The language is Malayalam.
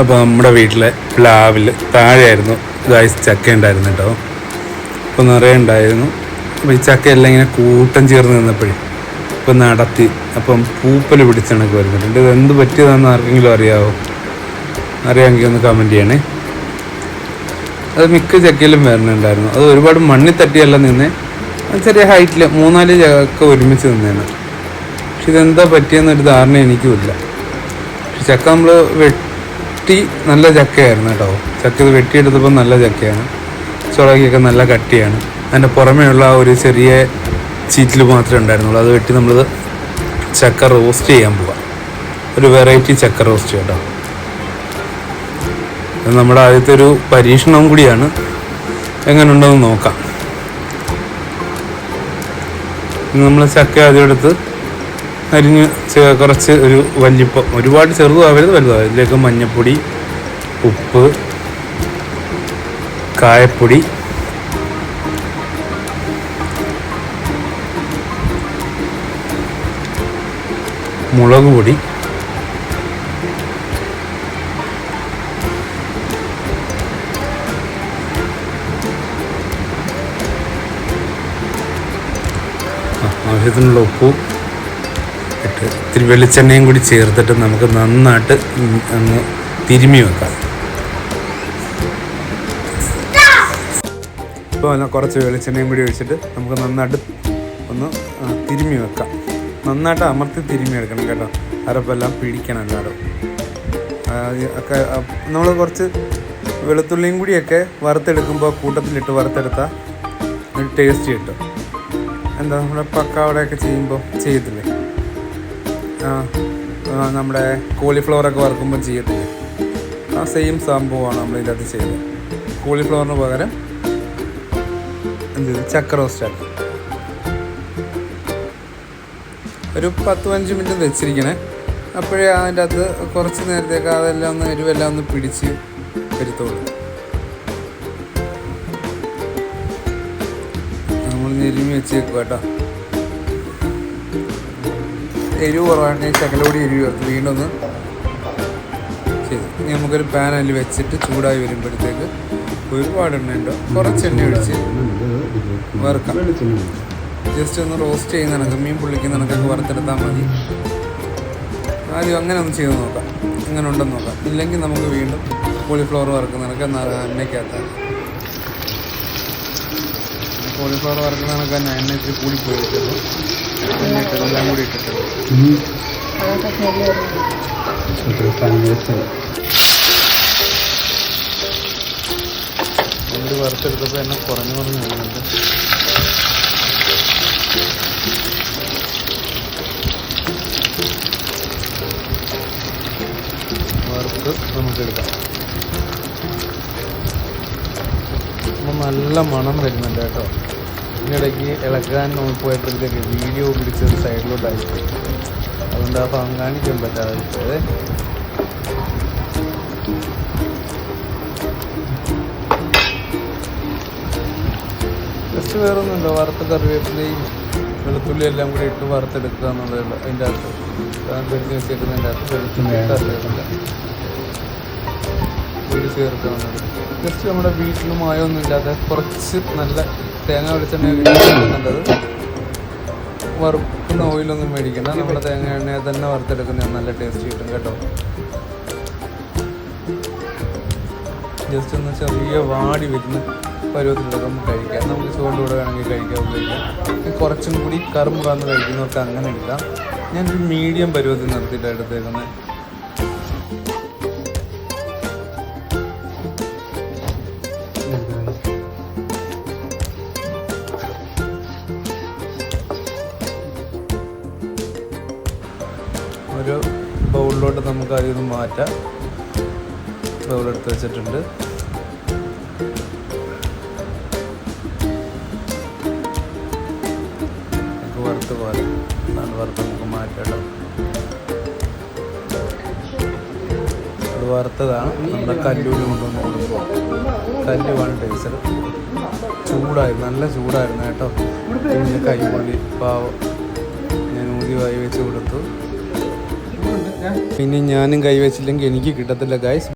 അപ്പോൾ നമ്മുടെ വീട്ടിലെ പ്ലാവിൽ താഴെയായിരുന്നു. ഇതായി ചക്ക ഉണ്ടായിരുന്നു കേട്ടോ. അപ്പോൾ നിറയെ ഉണ്ടായിരുന്നു. അപ്പോൾ ഈ ചക്കയെല്ലാം ഇങ്ങനെ കൂട്ടം ചേർന്ന് നിന്നപ്പോഴേ ഇപ്പം നടത്തി. അപ്പം പൂപ്പൽ പിടിച്ചണക്ക് വരുന്നുണ്ട്. ഇത് എന്ത് പറ്റിയതാണെന്ന് ആർക്കെങ്കിലും അറിയാവോ? അറിയാമെങ്കിൽ ഒന്ന് കമന്റ് ചെയ്യണേ. അത് മിക്ക ചക്കയിലും വരുന്നുണ്ടായിരുന്നു. അത് ഒരുപാട് മണ്ണിൽ തട്ടിയല്ല നിന്നേ. ചെറിയ ഹൈറ്റിൽ മൂന്നാൽ ചക്ക ഒരുമിച്ച് നിന്നേണ് പക്ഷെ ഇതെന്താ പറ്റിയെന്നൊരു ധാരണ എനിക്കുമില്ല. പക്ഷെ ചക്ക നമ്മൾ വെട്ടി നല്ല ചക്കയായിരുന്നു കേട്ടോ. ചക്ക ഇത് വെട്ടിയെടുത്തപ്പോൾ നല്ല ചക്കയാണ്. ചുളകിയൊക്കെ നല്ല കട്ടിയാണ്. അതിന്റെ പുറമേയുള്ള ഒരു ചെറിയ ചീറ്റിൽ മാത്രമേ ഉണ്ടായിരുന്നുള്ളൂ. അത് വെട്ടി നമ്മൾ ചക്ക റോസ്റ്റ് ചെയ്യാൻ പോവാം. ഒരു വെറൈറ്റി ചക്ക റോസ്റ്റ് കേട്ടോ. അത് നമ്മുടെ ആദ്യത്തെ ഒരു പരീക്ഷണം കൂടിയാണ്. എങ്ങനെ ഉണ്ടെന്ന് നോക്കാം നമ്മൾ ചക്ക ആദ്യം എടുത്ത് അരിഞ്ഞ് കുറച്ച് ഒരു വല്യപ്പം. ഒരുപാട് ചെറുതാവരുത് വലുതാവരുത് ഇതിലേക്ക് മഞ്ഞപ്പൊടി ഉപ്പ് കായപ്പൊടി മുളക് പൊടി ആവശ്യത്തിനുള്ള ഉപ്പും ഇട്ട് ഇത്തിരി വെളിച്ചെണ്ണയും കൂടി ചേർത്തിട്ട് നമുക്ക് നന്നായിട്ട് ഒന്ന് തിരുമി വെക്കാം. ഇപ്പോൾ കുറച്ച് വെളിച്ചെണ്ണയും കൂടി ഒഴിച്ചിട്ട് നമുക്ക് നന്നായിട്ട് ഒന്ന് തിരുമി വെക്കാം. നന്നായിട്ട് അമർത്തി തിരുമി എടുക്കണം കേട്ടോ. അരപ്പെല്ലാം പിടിക്കണം എല്ലാവരും. ഒക്കെ നമ്മൾ കുറച്ച് വെളുത്തുള്ളിയും കൂടിയൊക്കെ വറുത്തെടുക്കുമ്പോൾ കൂട്ടത്തിലിട്ട് വറുത്തെടുത്താൽ ഒരു ടേസ്റ്റ് കിട്ടും. എന്താ നമ്മുടെ പക്കാവടയൊക്കെ ചെയ്യുമ്പോൾ ആ, നമ്മുടെ കോളിഫ്ലവറൊക്കെ വറുക്കുമ്പോൾ ചെയ്യത്തില്ലേ? ആ സെയിം സംഭവമാണ് നമ്മൾ ഇതിനകത്ത് ചെയ്യുന്നത് കോളിഫ്ലവറിന് പകരം എന്ത്? ചക്ക റോസ്റ്റാക്കി ഒരു പത്ത് പതിനഞ്ച് മിനിറ്റ് വെച്ചിരിക്കണേ. അപ്പോഴേ അതിന്റെ അകത്ത് കുറച്ച് നേരത്തേക്ക് അതെല്ലാം ഒന്ന് എരിവെല്ലാം ഒന്ന് പിടിച്ച് വരുത്തുള്ളൂ. നമ്മൾ ഞെരുമി വെച്ചേക്കുക കേട്ടോ. എരിവ് കുറവാണെങ്കിൽ ചക്കലോടി എരിവ് ചേർത്ത് വീണ്ടും ഒന്ന് ചെയ്ത്. ഇനി നമുക്കൊരു പാൻ അതിൽ വെച്ചിട്ട് ചൂടായി വരുമ്പോഴത്തേക്ക് ഒരുപാട് എണ്ണ ഉണ്ടോ? കുറച്ച് എണ്ണ ഒഴിച്ച് വറുക്കാം. ജസ്റ്റ് ഒന്ന് റോസ്റ്റ് ചെയ്യുന്ന കണക്ക് മീൻ പൊള്ളിക്കുന്ന കണക്കൊക്കെ വറുത്തെടുത്താൽ മതി. ആദ്യം അങ്ങനെ ഒന്ന് ചെയ്ത് നോക്കാം. അങ്ങനെ ഉണ്ടെന്ന് നോക്കാം. ഇല്ലെങ്കിൽ നമുക്ക് വീണ്ടും കോളിഫ്ലവർ വറുക്കുന്ന കണക്ക് എണ്ണയ്ക്കകത്താൽ കോളിഫ്ലവർ വറുക്കുന്ന കണക്ക് തന്നെ എണ്ണ ഇച്ചിരി കൂടിപ്പോയി എല്ലാം കൂടി എന്നെ കുറഞ്ഞു കുറഞ്ഞു വരുന്നുണ്ട്. വറുത്ത് നമുക്കെടുക്കാം. നല്ല മണം വരുന്നുണ്ട് കേട്ടോ. ഇതിനിടയ്ക്ക് ഇളക്കാൻ നോക്കിപ്പോയപ്പോഴത്തേക്ക് വീഡിയോ പിടിച്ചൊരു സൈഡിലോട്ടായി അതുകൊണ്ട് ആ ഭാഗം കാണിക്കാൻ പറ്റാതെ പോയതേ ജസ്റ്റ് വേറെ ഒന്നുമില്ല വറുത്ത കറിവേപ്പിലയും വെളുത്തുള്ളി എല്ലാം കൂടി ഇട്ട് വറുത്തെടുക്കുക എന്നുള്ളതല്ല അതിന്റെ അകത്ത്. പെരുത്തി വെച്ചേക്കുന്നതിന്റെ അകത്ത് വെളുത്തുള്ളി കറിവേപ്പില കൂടി ചേർക്കുക ജസ്റ്റ് നമ്മുടെ വീട്ടിൽ മായൊന്നും ഇല്ലാതെ കുറച്ച് നല്ല തേങ്ങ വെളിച്ചെണ്ണ നല്ലത് വറുക്കുന്ന ഓയിലൊന്നും മേടിക്കണ്ട. നമ്മുടെ തേങ്ങ എണ്ണയെ തന്നെ വറുത്തെടുക്കുന്ന നല്ല ടേസ്റ്റ് കിട്ടും കേട്ടോ. ജസ്റ്റ് ഒന്ന് ചെറിയ വാടി വരുന്ന പരുവത്തിലൊക്കെ കഴിക്കാം. നമുക്ക് കൂടെ വേണമെങ്കിൽ കഴിക്കാം ഉപയോഗിക്കാം കുറച്ചും കൂടി കറുമുറാന്ന് കഴിക്കുന്നവർക്ക് അങ്ങനെ എടുക്കാം. ഞാനൊരു മീഡിയം പരുവത്തിൽ നിർത്തിയിട്ടാണ് എടുത്തേക്കുന്നത്. ഒരു ബൗളിലോട്ട് നമുക്ക് അതിൽ നിന്ന് മാറ്റാം. ബൗളെടുത്ത് വെച്ചിട്ടുണ്ട്. വറുത്ത് പോലെ. അതാണ് വറുത്ത് നമുക്ക് മാറ്റാം അത് വറുത്തതാണ്. നമ്മുടെ കല്ലൂരി കൊണ്ടുവന്ന് കല്ലുമാണ് ടേസ്റ്റർ ചൂടായിരുന്നു നല്ല ചൂടായിരുന്നു കേട്ടോ. പിന്നെ കൈ പൊള്ളി പാവം. ഞാൻ ഊതി വായി വെച്ച് കൊടുത്തു. പിന്നെ ഞാനും കൈവച്ചില്ലെങ്കിൽ എനിക്ക് കിട്ടത്തില്ല ഗൈസ്